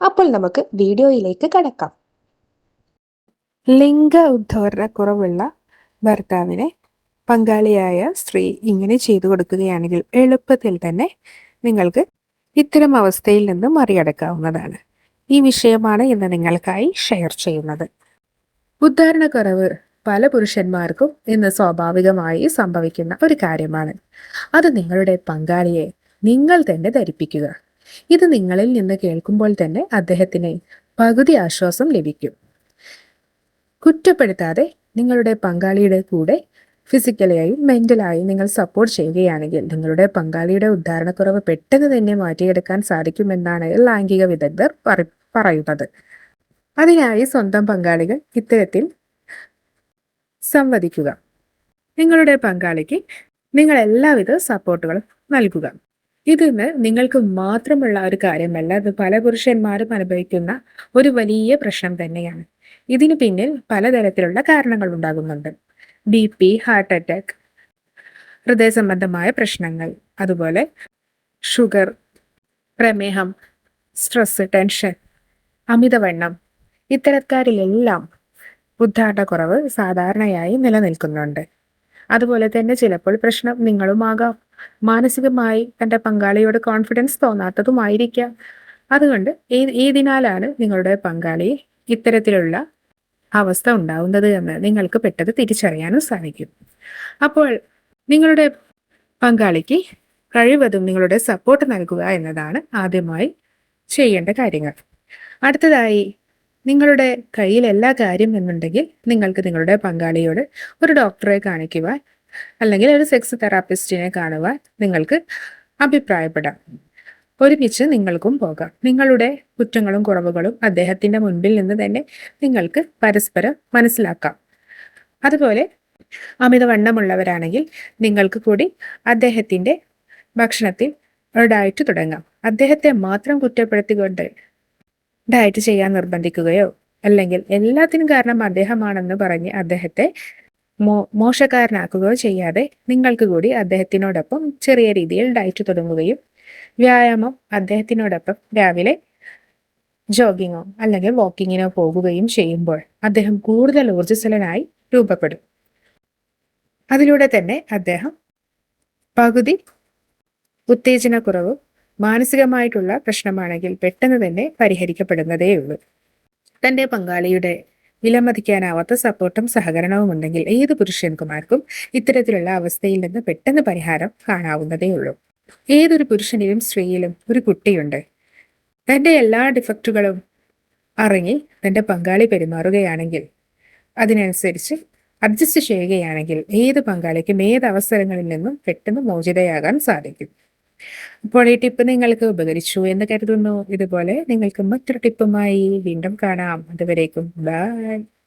അപ്പോൾ നമുക്ക് വീഡിയോയിലേക്ക് കടക്കാം. ലിംഗ ഉദ്ധരണക്കുറവുള്ള ഭർത്താവിനെ പങ്കാളിയായ സ്ത്രീ ഇങ്ങനെ ചെയ്തു കൊടുക്കുകയാണെങ്കിൽ എളുപ്പത്തിൽ തന്നെ നിങ്ങൾക്ക് ഇത്തരം അവസ്ഥയിൽ നിന്ന് മറികടക്കാവുന്നതാണ്. ഈ വിഷയമാണ് ഇന്ന് നിങ്ങൾക്കായി ഷെയർ ചെയ്യുന്നത്. ഉദ്ധാരണക്കുറവ് പല പുരുഷന്മാർക്കും ഇന്ന് സ്വാഭാവികമായി സംഭവിക്കുന്ന ഒരു കാര്യമാണ്. അത് നിങ്ങളുടെ പങ്കാളിയെ നിങ്ങൾ തന്നെ ധരിപ്പിക്കുക. ഇത് നിങ്ങളിൽ നിന്ന് കേൾക്കുമ്പോൾ തന്നെ അദ്ദേഹത്തിന് പകുതി ആശ്വാസം ലഭിക്കും. കുറ്റപ്പെടുത്താതെ നിങ്ങളുടെ പങ്കാളിയുടെ കൂടെ ഫിസിക്കലായും മെന്റലായും നിങ്ങൾ സപ്പോർട്ട് ചെയ്യുകയാണെങ്കിൽ നിങ്ങളുടെ പങ്കാളിയുടെ ഉദ്ധാരണക്കുറവ് പെട്ടെന്ന് തന്നെ മാറ്റിയെടുക്കാൻ സാധിക്കുമെന്നാണ് ലൈംഗിക വിദഗ്ധർ പറയുന്നത്. അതിനായി സ്വന്തം പങ്കാളികൾ ഇത്തരത്തിൽ സംവദിക്കുക. നിങ്ങളുടെ പങ്കാളിക്ക് നിങ്ങൾ എല്ലാവിധ സപ്പോർട്ടുകളും നൽകുക. ഇതിന്ന് നിങ്ങൾക്ക് മാത്രമുള്ള ഒരു കാര്യമല്ല അത് പല പുരുഷന്മാരും അനുഭവിക്കുന്ന ഒരു വലിയ പ്രശ്നം തന്നെയാണ്. ഇതിനു പിന്നിൽ പലതരത്തിലുള്ള കാരണങ്ങൾ ഉണ്ടാകുന്നുണ്ട്. ബി പി ഹാർട്ട് അറ്റാക്ക് ഹൃദയ സംബന്ധമായ പ്രശ്നങ്ങൾ അതുപോലെ ഷുഗർ പ്രമേഹം സ്ട്രെസ് ടെൻഷൻ അമിതവണ്ണം ഇത്തരക്കാരിലെല്ലാം കുറവ് സാധാരണയായി നിലനിൽക്കുന്നുണ്ട്. അതുപോലെ തന്നെ ചിലപ്പോൾ പ്രശ്നം നിങ്ങളുമാകാം. മാനസികമായി തന്റെ പങ്കാളിയോട് കോൺഫിഡൻസ് തോന്നാത്തതുമായിരിക്കാം. അതുകൊണ്ട് ഏതിനാലാണ് നിങ്ങളുടെ പങ്കാളി ഇത്തരത്തിലുള്ള അവസ്ഥ ഉണ്ടാവുന്നത് എന്ന് നിങ്ങൾക്ക് പെട്ടെന്ന് തിരിച്ചറിയാനും സാധിക്കും. അപ്പോൾ നിങ്ങളുടെ പങ്കാളിക്ക് കഴിവതും നിങ്ങളുടെ സപ്പോർട്ട് നൽകുക എന്നതാണ് ആദ്യമായി ചെയ്യേണ്ട കാര്യങ്ങൾ. അടുത്തതായി നിങ്ങളുടെ കയ്യിൽ എല്ലാ കാര്യം എന്നുണ്ടെങ്കിൽ നിങ്ങൾക്ക് നിങ്ങളുടെ പങ്കാളിയോട് ഒരു ഡോക്ടറെ കാണിക്കുവാൻ അല്ലെങ്കിൽ ഒരു സെക്സ് തെറാപ്പിസ്റ്റിനെ കാണുവാൻ നിങ്ങൾക്ക് അഭിപ്രായപ്പെടാം. ഒരുമിച്ച് നിങ്ങൾക്കും പോകാം. നിങ്ങളുടെ കുറ്റങ്ങളും കുറവുകളും അദ്ദേഹത്തിന്റെ മുൻപിൽ നിന്ന് തന്നെ നിങ്ങൾക്ക് പരസ്പരം മനസ്സിലാക്കാം. അതുപോലെ അമിതവണ്ണമുള്ളവരാണെങ്കിൽ നിങ്ങൾക്ക് കൂടി അദ്ദേഹത്തിന്റെ ഭക്ഷണത്തിൽ ഒരു ഡയറ്റ് തുടങ്ങാം. അദ്ദേഹത്തെ മാത്രം കുറ്റപ്പെടുത്തിക്കൊണ്ട് ഡയറ്റ് ചെയ്യാൻ നിർബന്ധിക്കുകയോ അല്ലെങ്കിൽ എല്ലാത്തിനും കാരണം അദ്ദേഹമാണെന്ന് പറഞ്ഞ് അദ്ദേഹത്തെ മോ മോശക്കാരനാക്കുകയോ ചെയ്യാതെ നിങ്ങൾക്ക് കൂടി അദ്ദേഹത്തിനോടൊപ്പം ചെറിയ രീതിയിൽ ഡയറ്റ് തുടങ്ങുകയും വ്യായാമം അദ്ദേഹത്തിനോടൊപ്പം രാവിലെ ജോഗിങ്ങോ അല്ലെങ്കിൽ വാക്കിങ്ങിനോ പോകുകയും ചെയ്യുമ്പോൾ അദ്ദേഹം കൂടുതൽ ഊർജസ്വലനായി രൂപപ്പെടും. അതിലൂടെ തന്നെ അദ്ദേഹം പകുതി ഉത്തേജനക്കുറവും മാനസികമായിട്ടുള്ള പ്രശ്നമാണെങ്കിൽ പെട്ടെന്ന് തന്നെ പരിഹരിക്കപ്പെടുന്നതേയുള്ളൂ. തന്റെ പങ്കാളിയുടെ വിലമതിക്കാനാവാത്ത സപ്പോർട്ടും സഹകരണവും ഉണ്ടെങ്കിൽ ഏത് പുരുഷൻകുമാർക്കും ഇത്തരത്തിലുള്ള അവസ്ഥയിൽ നിന്ന് പെട്ടെന്ന് പരിഹാരം കാണാവുന്നതേ ഉള്ളൂ. ഏതൊരു പുരുഷനിലും സ്ത്രീയിലും ഒരു കുട്ടിയുണ്ട്. തന്റെ എല്ലാ ഡിഫക്റ്റുകളും അറിഞ്ഞ് തന്റെ പങ്കാളി പെരുമാറുകയാണെങ്കിൽ അതിനനുസരിച്ച് അഡ്ജസ്റ്റ് ചെയ്യുകയാണെങ്കിൽ ഏത് പങ്കാളിക്കും ഏത് അവസരങ്ങളിൽ നിന്നും പെട്ടെന്ന് മോചിതയാകാൻ സാധിക്കും. അപ്പോൾ ഈ ടിപ്പ് നിങ്ങൾക്ക് ഉപകരിച്ചു എന്ന് കരുതുന്നു. ഇതുപോലെ നിങ്ങൾക്ക് മറ്റൊരു ടിപ്പുമായി വീണ്ടും കാണാം. അതുവരേക്കും ബൈ.